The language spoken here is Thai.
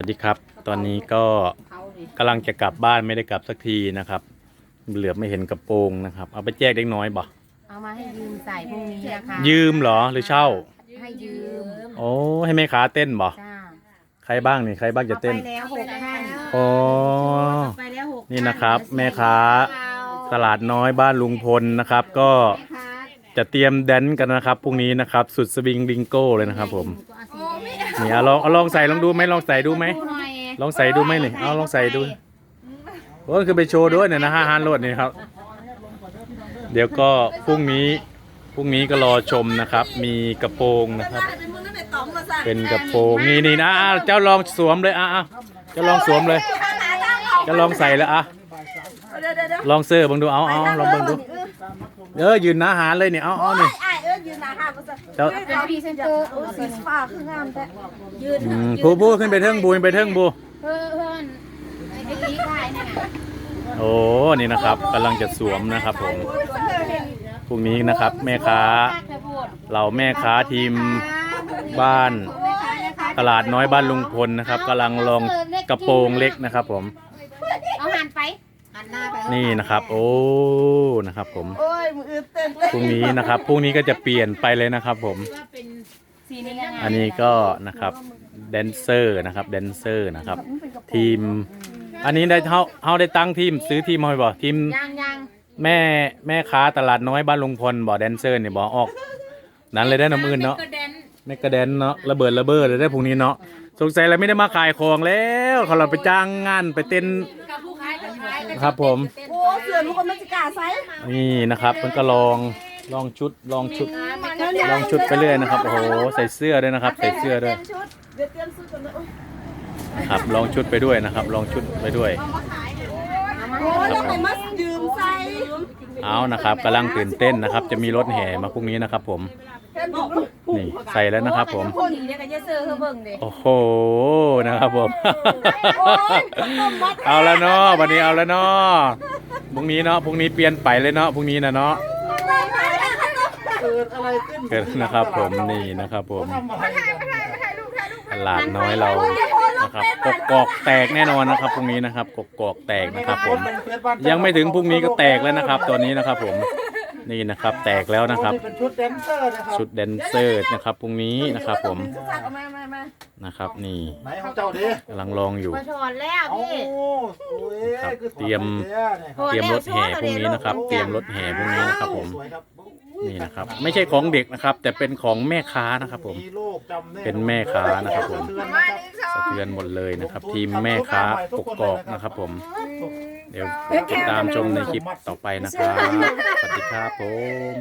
สวัสดีครับ ตอนนี้ก็กำลังจะกลับบ้านไม่ได้กลับสักทีนะครับ เหลือบไม่เห็นกระโปรงนะครับ เอาไปแจกเด็กน้อยบ่เอามาให้ยืมใส่พรุ่งนี้นะคะยืมเหรอหรือเช่า ให้ยืมโอ้ให้แม่ค้าเต้นบ่จ้าใครบ้างนี่ใครบ้างจะเต้นอาไปแล้วหกท่านอ๋อไปแล้วหกนี่นะครับ แม่ค้าตลาดน้อยบ้านลุงพลนะครับ ก็จะเตรียมแดนซ์กันนะครับพรุ่งนี้นะครับ สุดสวิงบิงโก้เลยนะครับ ผม นี่เอาลองเอาลองใส่ลองดูไหมลองใส่ดูไหมลองใส่ดูไหมนี่เอาลองใส่ดูโอ้ยคือไปโชว์ด้วยเนี่ยนะฮะฮานโรดนี่ครับ เดี๋ยวก็พรุ่งนี้พรุ่งนี้ก็รอชมนะครับ มีกระโปรงนะครับ เป็นกระโปรงนี่นี่นะอะเจ้าลองสวมเลยอะอะเจ้าลองสวมเลยเจ้าลองใส่แล้วอะลองเสื้อเบังดูเอาเอาลองเบังดูเออยืนหนาหารเลยนี่เอาเอานี่ไอ้เอ้ ยยืนหนาหาภาษาเจ้า เป็นพรีเซนเตอร์โอ้สีฟ้าคืองามแต่ยืนอืมบูบูขึ้นไปเทิงบูขึ้นไปเทิงบู เพื่อนเพื่อนไอ้ที่ขายเนี่ยนะโอ้นี่นะครับกำลังจะสวมนะครับผมพรุ่งนี้นะครับ แม่ค้าเธอพูดเหล่าแม่ค้าทีมบ้าน ตลาดน้อยบ้านลุงพลนะครับกำลังลองกระโปรงเล็กนะครับ ผม เอาหันไป หันหน้าไปนี่นะครับ โอ้นะครับ ผมโอ้ ยมืออื่นเต้นเลยพรุ่งนี้นะครับพรุ่งนี้ก็จะเปลี่ยนไปเลยนะครับผม ว่าเป็นสีนี้ยังไงอันนี้ก็นะครับแดนเซอร์นะครับแดนเซอร์นะครับ ทีม อันนี้ได้เฮาเฮาได้ตั้งทีมซื้อทีมมาให้บ่ทีมยังยังแม่แม่ค้าตลาดน้อยบ้านลุงพลบ่แดนเซอร์เนี่ยบ่ออก นั้นเลยได้น้ำอื่นเนาะก็แดนในกระเด็นเนาะระเบิดระเบ้อเลยได้พรุ่งนี้เนาะสงสัยเราไม่ได้มาขายของแล้วเขาเราไปจ้างงานไปเต้น กับผู้ขายกับขายครับผมโอ้ เสือลูกคนไม่จิกล้าใส่นี่นะครับมันก็ลองลองชุดลองชุด ลองชุดไปเรื่อยนะครับโอ้โหใส่เสื้อด้วยนะครับ ใส่เสื้อด้วยชุดเดี๋ยวเตรียมชุดก่อนนะโอ้ยครับลองชุดไปด้วยนะครับ ลองชุดไปด้วยโอ้ยแล้วไหนมายืมใส่เอานะครับกำลังตื่นเต้นนะครับ จะมีรถแห่มาพรุ่งนี้นะครับ ผมแค่บอกลูกนี่ใส่แล้วนะครับ ผมคนนี้เนี่ยก็จะซื้อเธอเบิ่งเด็โอ้โหนะครับผมโอ้ยต้มมัดเอาแล้วเนาะวันนี้เอาแล้วเนาะ พรุ่งนี้เนาะพรุ่งนี้เปลี่ยนไปเลยเนาะพรุ่งนี้นะเนาะเกิดอะไรขึ้นเกิดนะครับผมนี่นะครับผมทำอะไรกันตลาดน้อยเรานะครับกกอกแตกแน่นอนนะครับพรุ่งนี้นะครับกกอกแตกนะครับผมยังไม่ถึงพรุ่งนี้ก็แตกแล้วนะครับตอนนี้นะครับผม นี่นะครับ แตกแล้วนะครับ เป็นชุดแดนเซอร์นะครับชุดแดนเซอร์นะครับพรุ่งนี้นะครับ ผมจัดเอามามามานะครับ นี่ไหนของเจ้าดิกำลังลองอยู่ มาถอนแล้วเอาพี่โอ้ยครับคือถอดเตรียมไปเนี่ยเนี่ยครับเตรียมรถแห่พรุ่งนี้นะครับ เตรียมรถแห่พรุ่งนี้นะครับ ผมสวยครับนี่นะครับ ไม่ใช่ของเด็กนะครับ แต่เป็นของแม่ค้านะครับ ผม มีโลกจำแเป็นแม่ค้านะครับผมสะเทือนนะครับสะเทือนหมดเลยนะครับ ทีมแม่ค้ากกอกนะครับ ผม เดี๋ยวติดตามชมในคลิปต่อไปนะครับ สวัสดีครับผม